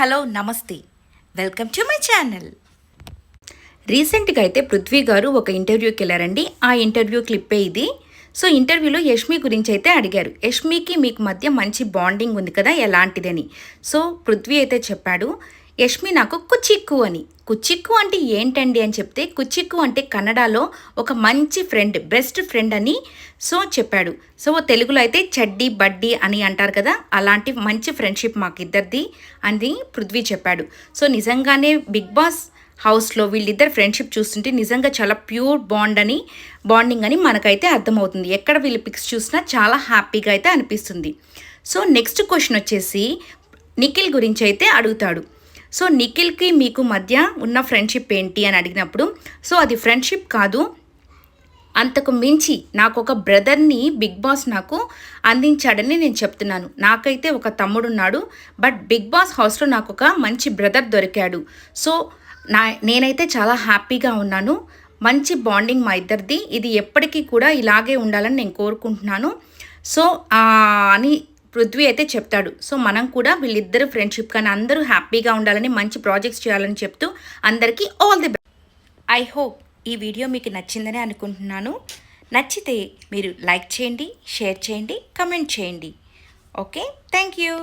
Hello నమస్తే. Welcome to my channel. రీసెంట్గా అయితే పృథ్వీ గారు ఒక ఇంటర్వ్యూకి వెళ్ళారండి. ఆ ఇంటర్వ్యూ క్లిప్పే ఇది. సో ఇంటర్వ్యూలో యష్మి గురించి అయితే అడిగారు. యష్మికి మీకు మధ్య మంచి బాండింగ్ ఉంది కదా ఎలాంటిదని. సో పృథ్వీ అయితే చెప్పాడు. యష్మి నాకు కుచిక్కు అని. కుచిక్కు అంటే ఏంటండి అని చెప్తే కుచిక్కు అంటే కన్నడలో ఒక మంచి ఫ్రెండ్ బెస్ట్ ఫ్రెండ్ అని సో చెప్పాడు. సో తెలుగులో అయితే చెడ్డి బడ్డీ అని అంటారు కదా అలాంటి మంచి ఫ్రెండ్షిప్ మాకు ఇద్దరిది అని పృథ్వీ చెప్పాడు. సో నిజంగానే బిగ్ బాస్ హౌస్లో వీళ్ళిద్దరు ఫ్రెండ్షిప్ చూస్తుంటే నిజంగా చాలా ప్యూర్ బాండ్ అని బాండింగ్ అని మనకైతే అర్థమవుతుంది. ఎక్కడ వీళ్ళు పిక్స్ చూసినా చాలా హ్యాపీగా అయితే అనిపిస్తుంది. సో నెక్స్ట్ క్వశ్చన్ వచ్చేసి నిఖిల్ గురించి అయితే అడుగుతాడు. సో నిఖిల్కి మీకు మధ్య ఉన్న ఫ్రెండ్షిప్ ఏంటి అని అడిగినప్పుడు సో అది ఫ్రెండ్షిప్ కాదు. అంతకు మించి నాకు ఒక బ్రదర్ని బిగ్ బాస్ నాకు అందించాడని నేను చెప్తున్నాను. నాకైతే ఒక తమ్ముడున్నాడు బట్ బిగ్ బాస్ హౌస్లో నాకు ఒక మంచి బ్రదర్ దొరికాడు. సో నా నేనైతే చాలా హ్యాపీగా ఉన్నాను. మంచి బాండింగ్ మా ఇద్దరిది. ఇది ఎప్పటికీ కూడా ఇలాగే ఉండాలని నేను కోరుకుంటున్నాను. సో అని పృథ్వీ అయితే చెప్తాడు. సో మనం కూడా వీళ్ళిద్దరు ఫ్రెండ్షిప్ కానీ అందరూ హ్యాపీగా ఉండాలని మంచి ప్రాజెక్ట్స్ చేయాలని చెప్తూ అందరికీ ఆల్ ది ఐ హోప్ ఈ వీడియో మీకు నచ్చిందని అనుకుంటున్నాను. నచ్చితే మీరు లైక్ చేయండి షేర్ చేయండి కమెంట్ చేయండి. Okay thank you